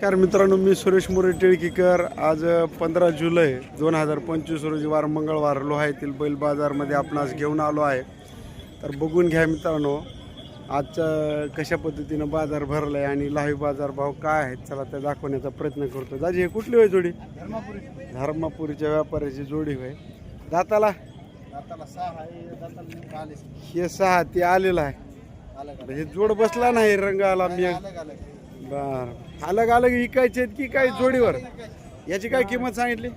नमस्कार मित्रांनो मी सुरेश मोरे टिळकीकर. आज पंधरा जुलै दोन हजार पंचवीस रोजी वार मंगळवार लोहा येथील बैल बाजारमध्ये आपण आज घेऊन आलो आहे. तर बघून घ्या मित्रांनो आजचं कशा पद्धतीनं बाजार भरला आहे आणि लाईव्ह बाजार भाव काय आहेत चला ते दाखवण्याचा प्रयत्न करतो. दाजी हे कुठली होय जोडी? धर्मापुरीच्या व्यापाऱ्याची जोडी होय. दाताला? हे सहा ते आलेलं आहे. हे जोड बसला नाही रंग आला मी बर. अलग अलग विकायचे आहेत की काय जोडीवर? याची काय किंमत सांगितली?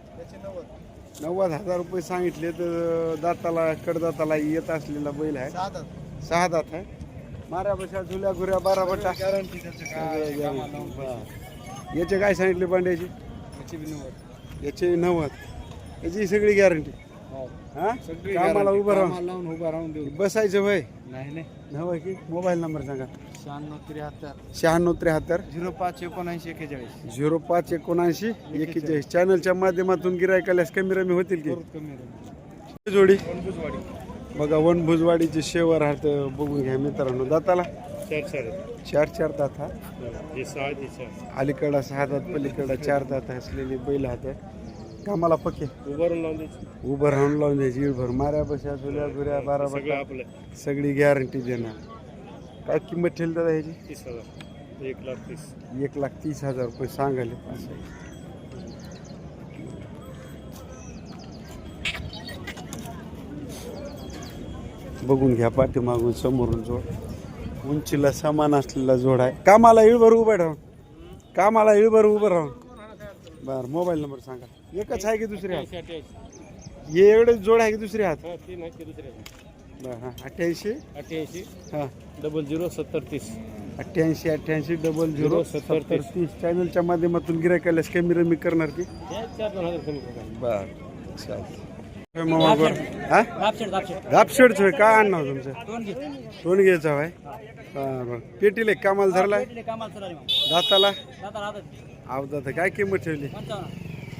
नव्वद हजार रुपये सांगितले तर दाताला कडदाताला येत असलेला बैल आहे. सहा दात. आहे. माऱ्या बशा झुल्या घुऱ्या बारा बटा बर. याचे काय सांगितले पांड्याची? याचे नव्वद. याची सगळी गॅरंटी हा. कामाला उभं राहून. लावून उभा राहून देऊ. बसायचं वय. नाही नाही. नवं की? मोबाईल नंबर सांगा. शहाण्णव त्र्याहत्तर. शहाण्णव त्र्याहत्तर. झिरो पाच एकोणऐंशी एक्केचाळीस. झिरो पाच एकोणऐंशी एकेचाळीस चॅनलच्या माध्यमातून गिरायकाल्यास कमी रमी होतील की? जोडी? बघा वनभुजवाडीचे शेवर हात बघून घ्या मित्रांनो. दाताला? चार चार. चार चार दात हा? हे सहा चार. अलीकडा सहा दात पलीकडा चार दात असलेली बैल हात आहे कामाला पक्के? उभारून लावून द्यायचं. उभं राहून लावून द्यायची. भर माऱ्या बशा झुल्या बारा सगळं आपलं. सगळी गॅरंटी देणार. काय किंमत ठेवली दादा ह्याची? तीस हजार. एक लाख तीस. एक लाख तीस हजार रुपये सांगाले बघून घ्या पाठीमागून समोरून जोड. उंचीला समान असलेला जोड आहे. कामाला इळभर उभं राहून. कामाला इळभर उभं राहून. बर मोबाईल नंबर सांगा. एकच आहे की दुसरी हात हे एवढे जोड आहे की दुसरी हात बरं हां. अठ्ठ्याऐंशी? अठ्ठ्याऐंशी. हां. डबल झिरो सत्तर तीस. अठ्ठ्याऐंशी अठ्ठ्याऐंशी डबल झिरो सत्तर, तीस. चॅनलच्या माध्यमातून गिरायकाल्यास कमी रमी करणार की? बर चालतं मामा बर. हा? दापशेडच होय काय आणणार तुमचं? दोन घ्यायचा होय? बरं बरं. पेटीले कामाला धरलाय? दाताला? अवदात काय किंमत ठेवली?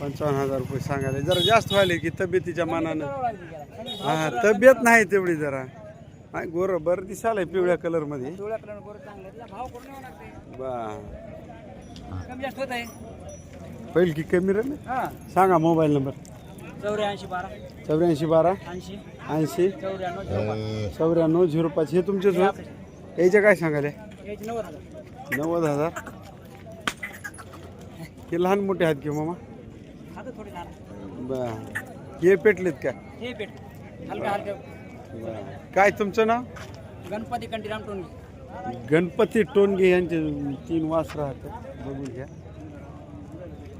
पंचावन्न हजार रुपये सांगायला. जरा जास्त व्हायले की तब्येतीच्या मानानं. हा तब्येत नाही तेवढी जरा. नाही गोर बरं दिसालय पिवळ्या कलरमध्ये होईल की कमी रे सांगा मोबाईल नंबर. चौऱ्याऐंशी बारा. चौऱ्याऐंशी बारा. ऐंशी. ऐंशी. चौऱ्याण्णव झिरो पाच. हे तुमचेच होय? याचे काय सांगाले याची नव्वद हजार. नव्वद हजार. हे लहान मोठे आहेत की मामा? आता थोडी लहान बर. हे पेटलेत का? हे पेट. हलका हलका. बरं. काय तुमचं नाव? गणपती कंटीराम टोनगी गणपती टोनगे यांचे तीन वास राहतात. बघून घ्या.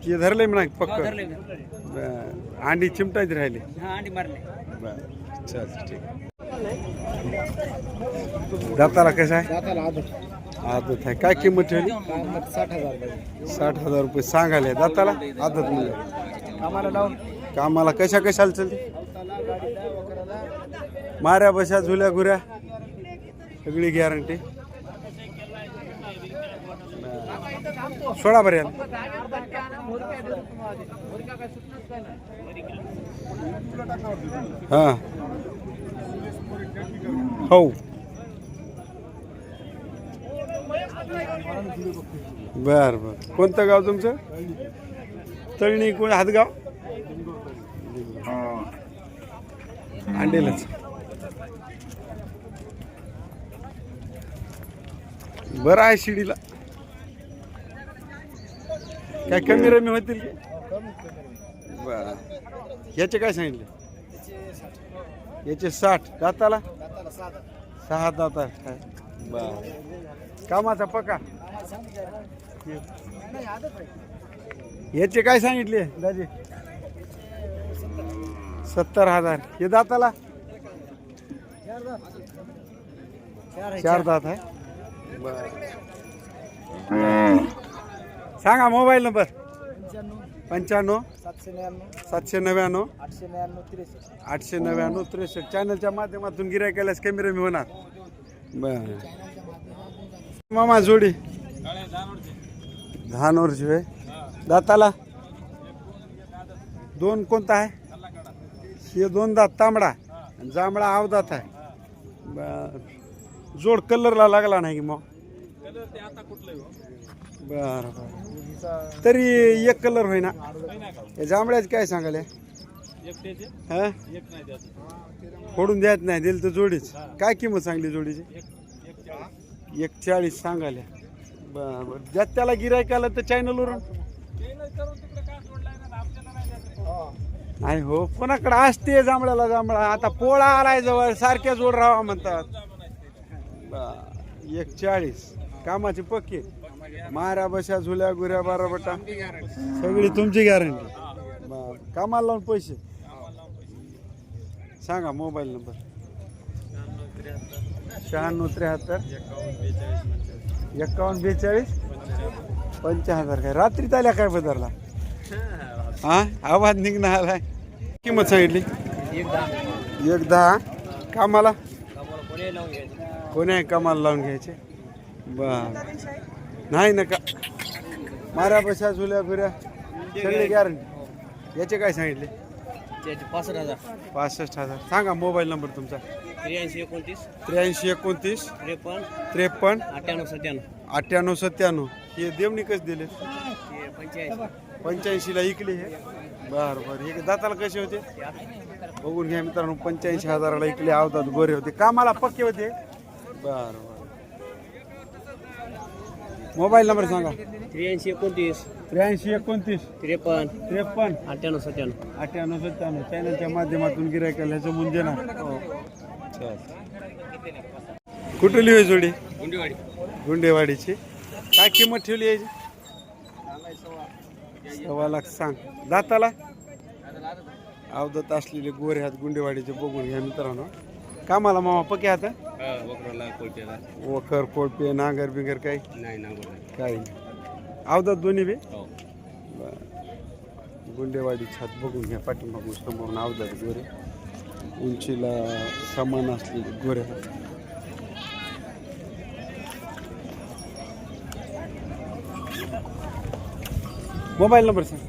ते धरले म्हणा पक्क? धरले बरं. अंडी चिमटायचे राहिले? हा अंडी मारले. बरं. चल ठीक दाताला कसं आहे? दाताला आदत आहे. काय किंमत ठेवली? साठ हजार साठ हजार रुपये. सांगायला दाताला. आदत म्हणजे. आम्हाला लावून कामाला कशा कशाला चालते? माऱ्या बशा झुल्या घुऱ्या. सगळी गॅरंटी सोळा पर्यंत हां. हो. बर बर. कोणतं गाव तुमचं? तळणी कोण हातगाव? अंडेलच. बरं आहे शिडीला. काय कमी रमी होतील की? बर. याचे काय सांगितले? याचे साठ. दाताला? सहा दाता काय बर. कामाचा पका याचे काय सांगितले? दाजी? सत्तर हजार. हे दाताला? चार दात आहे. सांगा मोबाईल नंबर. पंच्याण्णव सातशे नव्याण्णव आठशे नव्याण्णव त्रेसष्ट. आठशे नव्याण्णव त्रेसष्ट चॅनलच्या माध्यमातून गिराय केल्यास कमी रमी होणार. बर. मामा जोडी. धानवरची होय? दाताला? दोन कोणता आहे? हे दोन दात तांबडा आणि जांभळा आव दात आहे. बर. जोड कलरला लागला नाही की मग? बरं बरं. तरी एक कलर होईना. या जांभळ्याच काय सांगाल? हा? फोडून द्यायत नाही दिलं तर जोडीच. काय किंमत सांगली जोडीची? एक चाळीस सांगाल्या. बर बर ज्यात त्याला गिरायक आलं तर चॅनलवरून? नाही हो कोणाकडे असते जांभळ्याला जांभळा. आता पोळा आलाय जवळ सारख्या जोड राहावा म्हणतात. बर, एक चाळीस कामाची पक्के. माऱ्या बशा झुल्या गुऱ्या बारा बटा. सगळी तुमची गॅरंटी कामाला लावून पैसे. सांगा मोबाईल नंबर. शहाण्णव त्र्याहत्तर. एकावन्न बेचाळीस पंच्याहत्तर काय? रात्रीत आल्या काय बदलला? हा? आवाज निघणार आलाय किंमत सांगितली? एक दहा. कामाला? कोणी आहे कामाला लावून घ्यायचे? बर. नाही नका मारा बशा झुल्या फिऱ्या. सगळे गॅरंटी याचे काय सांगितले? पासष्ट हजार. पासष्ट हजार. सांगा मोबाईल नंबर तुमचा. त्र्याऐंशी एकोणतीस. त्र्याऐंशी एकोणतीस. त्रेपन्न. त्रेपन्न. अठ्ठ्याण्णव सत्त्याण्णव. अठ्ठ्याण्णव सत्त्याण्णव. हे देवणी कसे दिले? हे पंच्याऐंशी. पंच्याऐंशीला इकले हे? बर बर. हे दाताला कसे होते? बघून घ्या मित्रांनो पंच्याऐंशी हजाराला इकले आवतात गोरे होते. कामाला पक्के होते? बर बर. मोबाईल नंबर सांगा. त्र्याऐंशी एकोणतीस. त्र्याऐंशी एकोणतीस. त्रेपन्न. त्रेपन्न. अठ्ठ्याण्णव सत्त्याण्णव. अठ्ठ्याण्णव सत्त्याण्णव. चॅनलच्या माध्यमातून गिरायकाला ह्याचं मुंज देणार चल. कुठली होय जोडी? गुंडीवाडी. गुंडेवाडीची. काय किंमत ठेवली याची? सव्वा लाख सांग. दाताला? अवदत असलेले गोरे हात गुंडेवाडीचे बघून घ्या मित्रांनो. कामाला मामा पके हात वखर कोळपे नांगर बिंगर काही? नाही नांगर काही नाही. दोन्ही बी? हो. गुंडेवाडी छात बघून घ्या पाठीमागून समोरून अवदत गोरे. उंचीला समान असलेले गोरे. मोबाईल नंबर सांग.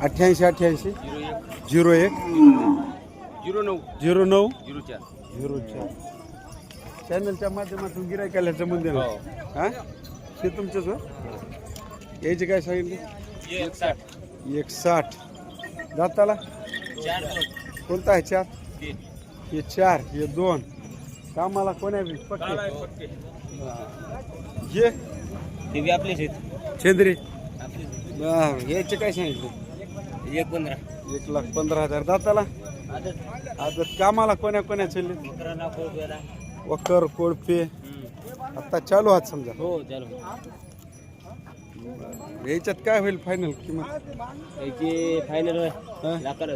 अठ्ठ्याऐंशी अठ्ठ्याऐंशी. झिरो एक. झिरो नऊ. झिरो नऊ. झिरो चार. झिरो चार चॅनलच्या माध्यमातून गिरायकाला जमून देणार हा. हे? तुमचंच हो? याची काय सांगितली? एक साठ एक साठ दाताला चार कोणता आहे चार? हे चार हे दोन. कामाला कोण्या बी? पक्के. पक्के. हे. ते चेंद्री. आपलेच बरं, याचे काय सांगितले? एक पंधरा. एक लाख पंधरा हजार. दाताला आता कामाला कोण्या कोण्या चालले? वकर कोळपे. आता चालू आहात समजा. हो चालू. याच्यात काय होईल फायनल किंमत? फायनल हा? लाखाला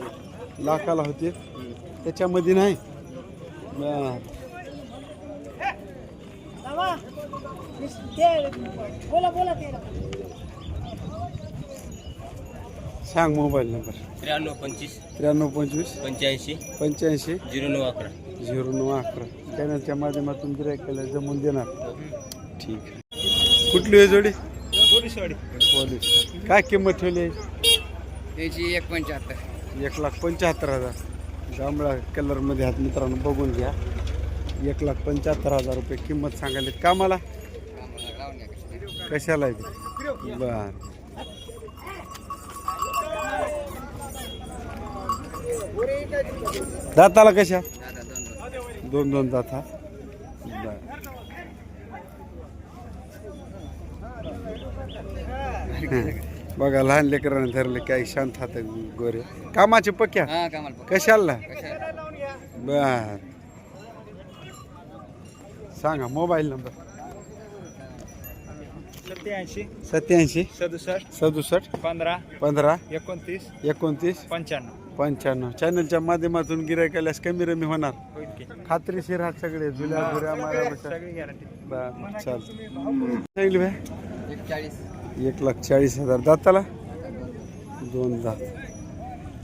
लाखाला होते. त्याच्यामध्ये नाही? बरं. सांग मोबाईल नंबर. त्र्याण्णव पंचवीस. त्र्याण्णव पंचवीस. पंच्याऐंशी. पंच्याऐंशी. झिरो नऊ अकरा. झिरो नऊ अकरा. चॅनलच्या माध्यमातून गिरायकाला जमून देणार. ठीक आहे. कुठली आहे जोडी? पोलीसवाडी पोलीस. काय किंमत ठेवली आहे? त्याची एक पंच्याहत्तर. एक लाख पंच्याहत्तर हजार. जांभळा कलरमध्ये हात मित्रांनो बघून घ्या. एक लाख पंच्याहत्तर हजार रुपये किंमत सांगायला कामाला? कशाला. आहे बर. दाताला कशा? दोन दोन दात. बघा लहान लेकरांना धरले काही शांत हात गोरे. कामाचे पक्या कशाला? बर. सांगा मोबाईल नंबर. सत्याऐंशी. सत्याऐंशी. सदुसष्ट. सदुसष्ट. पंधरा. पंधरा. एकोणतीस. एकोणतीस. पंच्याण्णव. पंच्याण्णव. चॅनलच्या माध्यमातून गिरायकाल्यास कमी रमी होणार. खात्रीशीर हात सगळे जुल्या गुऱ्या गॅरंटी बर सांगितलं भाई एक लाख चाळीस हजार. दाताला? दोन दात.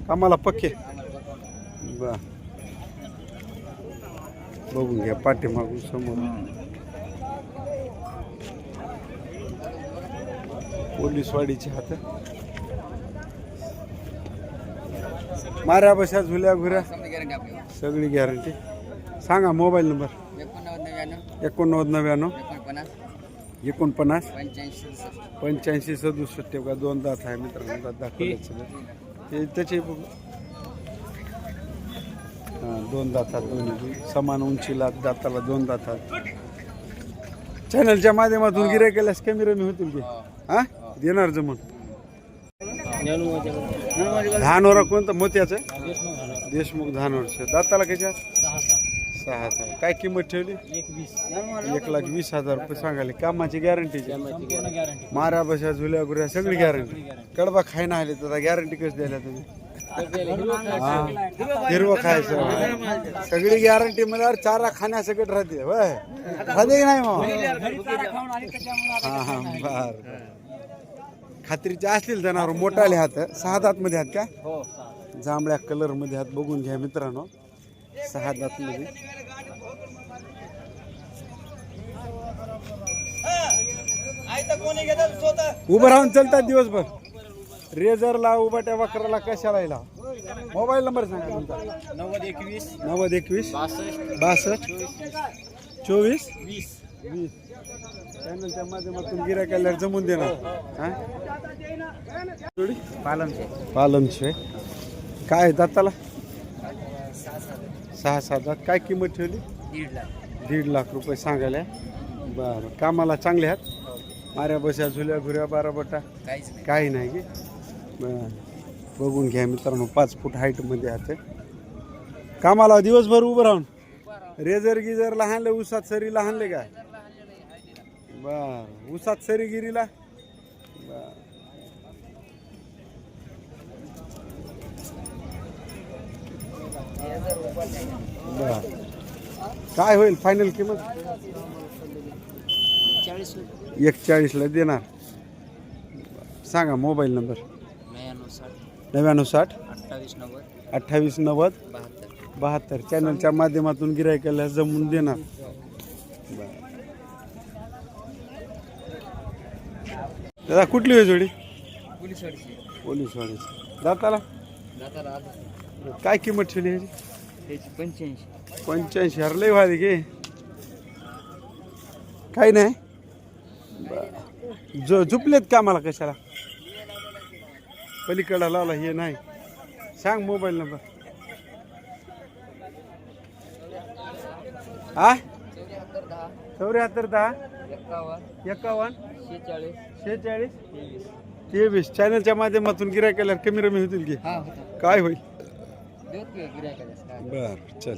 कामाला पक्के? बर बघून घ्या पाठीमागून समोर पोलीसवाडीचे हात माऱ्या बशा झुल्या घुऱ्या. गॅरंटी आपली. सगळी गॅरंटी सांगा मोबाईल नंबर. एकोणनव्वद नव्याण्णव. एकोणनव्वद नव्याण्णव. एकोणपन्नास. एकोणपन्नास. पंच्याऐंशी सदुसष्ट. पंच्याऐंशी सदुसष्ट तेव्हा दोन दात आहे मित्रांनो दात दाखवले ते त्याचे बघू. हा, दोन दातात दोन्ही समान उंचीला दाताला दोन दातात चॅनलच्या माध्यमातून गिरे केल्यास कमी रमी होतील की? हा. देणार जमून. धानोरा कोणतं? मोत्याचं? देशमुख धानोरचं दाताला कशा? सहा सहा काय किंमत ठेवली? एक लाख वीस हजार रुपये सांगाले कामाची गॅरंटी मारा बशा झुल्या गुऱ्या सगळी गॅरंटी कडबा खायला आले तर गॅरंटी कशी द्यायला तुम्ही? हा. हिरवं खायचं. सगळी गॅरंटी मध्ये म्हणजे चारा खाण्यासकट राहते. होय. राहते की नाही मग? हा हा बर. खात्रीचे असतील जनावर मोठाले हात. सहा दात मध्ये आहेत का? जांभळ्या कलरमध्ये हात. बघून घ्या मित्रांनो. सहा दात मध्ये. उभं राहून चालतात दिवसभर. रेझरला उभाट्या वक्राला कशाला येला मोबाईल नंबर सांगा तुमचा. नव्वद एकवीस. नव्वद एकवीस. बासष्ट. बासष्ट. चोवीस. वीस. वीस. चॅनलच्या माध्यमातून गिरायकाला जमून देणार. हा? जोडी? पालनचे. पालनचे. काय दाताला? सहा सात दात. काय किंमत ठेवली? दीड लाख. दीड लाख रुपये सांगायला. बरं. कामाला चांगले आहेत? माऱ्या बशा झुल्या घुऱ्या बारा बटा. काही नाही की? बरं. बघून घ्या मित्रांनो पाच फूट हाईटमध्ये आहे कामाला दिवसभर उभं राहून. रेझर गिजर लहानले उसात सरी लहानले काय बर. उसात सरी गिरीला बर. बर काय होईल फायनल किंमत? चाळीस एक चाळीसला देणार. सांगा मोबाईल नंबर. नव्याण्णव साठ. नव्याण्णव साठ अठ्ठावीस नव्वद. अठ्ठावीस नव्वद. बहात्तर. बहात्तर. चॅनलच्या माध्यमातून गिरायकाला जमून देणार. दादा कुठली होय जोडी? पोलीस वाडीची पोलीस वाडीची दाताला काय किंमत ठेवली ह्याची पंच्याऐंशी. पंच्याऐंशी. लय भारी घे काही नाही. बरं. जो झुपलेत का मला कशाला? पलीकडा लावला हे नाही. सांग मोबाईल नंबर. हा चौऱ्याहत्तर दहा. एकावन्न. एकावन्न. शेहेचाळीस. शेहेचाळीस? तेवीस. चॅनलच्या माध्यमातून गिराय केल्यावर कमी रमी होतील की? हा होता काय होईल? देत की गिरायकाला बर चल.